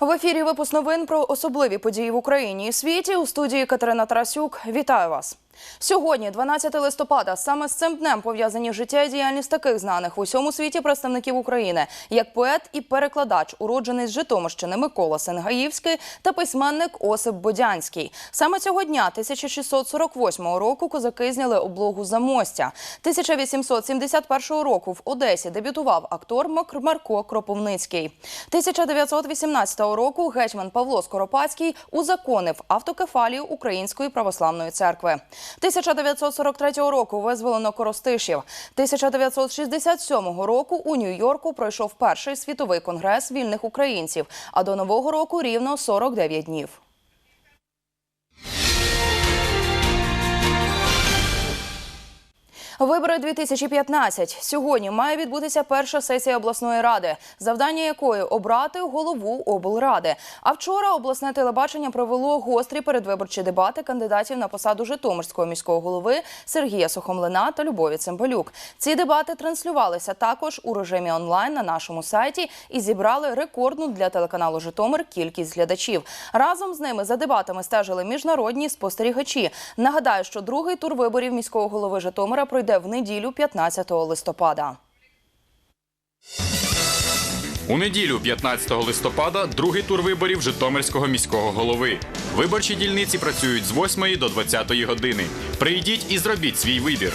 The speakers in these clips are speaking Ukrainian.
В ефірі випуск новин про особливі події в Україні і світі у студії Катерина Тарасюк. Вітаю вас. Сьогодні, 12 листопада, саме з цим днем пов'язані життя і діяльність таких знаних в усьому світі представників України, як поет і перекладач, уроджений з Житомирщини Микола Сенгаївський та письменник Осип Бодянський. Саме цього дня, 1648 року, козаки зняли облогу Замостя. 1871 року в Одесі дебютував актор Марко Кропивницький. 1918 року гетьман Павло Скоропадський узаконив автокефалію Української православної церкви. 1943 року визволено Коростишів. 1967 року у Нью-Йорку пройшов перший світовий конгрес вільних українців. А до нового року рівно 49 днів. Вибори 2015. Сьогодні має відбутися перша сесія обласної ради, завдання якої обрати голову облради. А вчора обласне телебачення провело гострі передвиборчі дебати кандидатів на посаду Житомирського міського голови Сергія Сухомлина та Любові Цимбалюк. Ці дебати транслювалися також у режимі онлайн на нашому сайті і зібрали рекордну для телеканалу Житомир кількість глядачів. Разом з ними за дебатами стежили міжнародні спостерігачі. Нагадаю, що другий тур виборів міського голови Житомира пройде в неділю 15 листопада. У неділю, 15 листопада, другий тур виборів Житомирського міського голови. Виборчі дільниці працюють з 8 до 20 години. Прийдіть і зробіть свій вибір.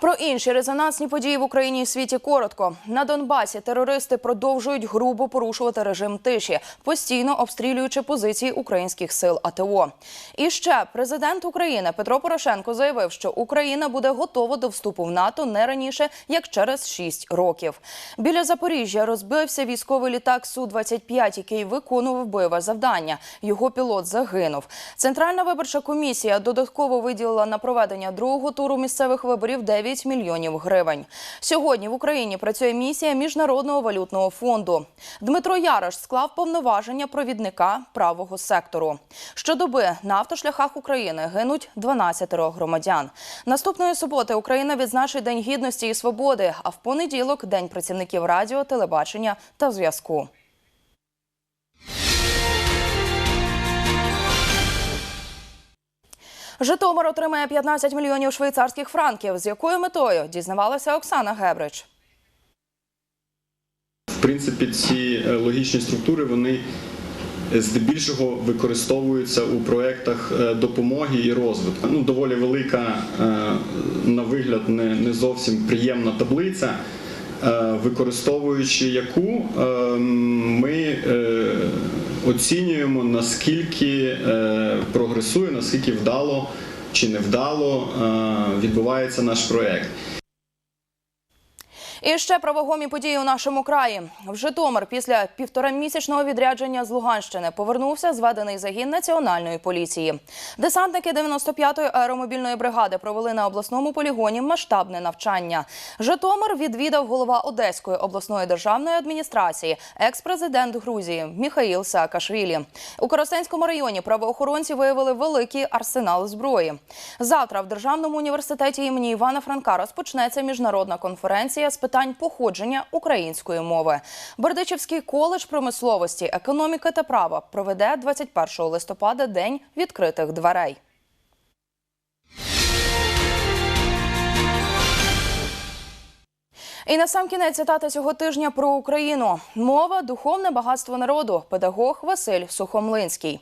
Про інші резонансні події в Україні і світі коротко. На Донбасі терористи продовжують грубо порушувати режим тиші, постійно обстрілюючи позиції українських сил АТО. І ще президент України Петро Порошенко заявив, що Україна буде готова до вступу в НАТО не раніше як через 6 років. Біля Запоріжжя розбився військовий літак су 25 який виконував бойове завдання. Його пілот загинув. Центральна виборча комісія додатково виділила на проведення другого туру місцевих виборів 9 мільйонів гривень. Сьогодні в Україні працює місія Міжнародного валютного фонду. Дмитро Ярош склав повноваження провідника правого сектору. Щодоби на автошляхах України гинуть 12 громадян. Наступної суботи Україна відзначить День гідності і свободи, а в понеділок День працівників радіо, телебачення та зв'язку. Житомир отримає 15 мільйонів швейцарських франків. З якою метою дізнавалася Оксана Гебрич. В принципі, ці е, логічні структури вони здебільшого використовуються у проєктах е, допомоги і розвитку. Ну, доволі велика, е, на вигляд, не, не зовсім приємна таблиця, е, використовуючи яку е, ми е, оцінюємо, наскільки е, прогресує, наскільки вдало чи невдало е, відбувається наш проєкт. І ще про вагомі події у нашому краї. В Житомир після півторамісячного відрядження з Луганщини повернувся зведений загін національної поліції. Десантники 95-ї аеромобільної бригади провели на обласному полігоні масштабне навчання. Житомир відвідав голова Одеської обласної державної адміністрації, екс-президент Грузії Міхаїл Саакашвілі. У Коростенському районі правоохоронці виявили великий арсенал зброї. Завтра в Державному університеті імені Івана Франка розпочнеться міжнародна конференція з питань походження української мови. Бердичівський коледж промисловості, економіки та права проведе 21 листопада день відкритих дверей. І на сам кінець цитата цього тижня про Україну. Мова духовне багатство народу. Педагог Василь Сухомлинський.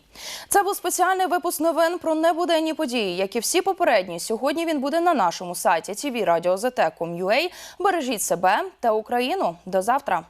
Це був спеціальний випуск новин про небуденні події, як і всі попередні. Сьогодні він буде на нашому сайті tvradio.zt.com.ua. Бережіть себе та Україну. До завтра.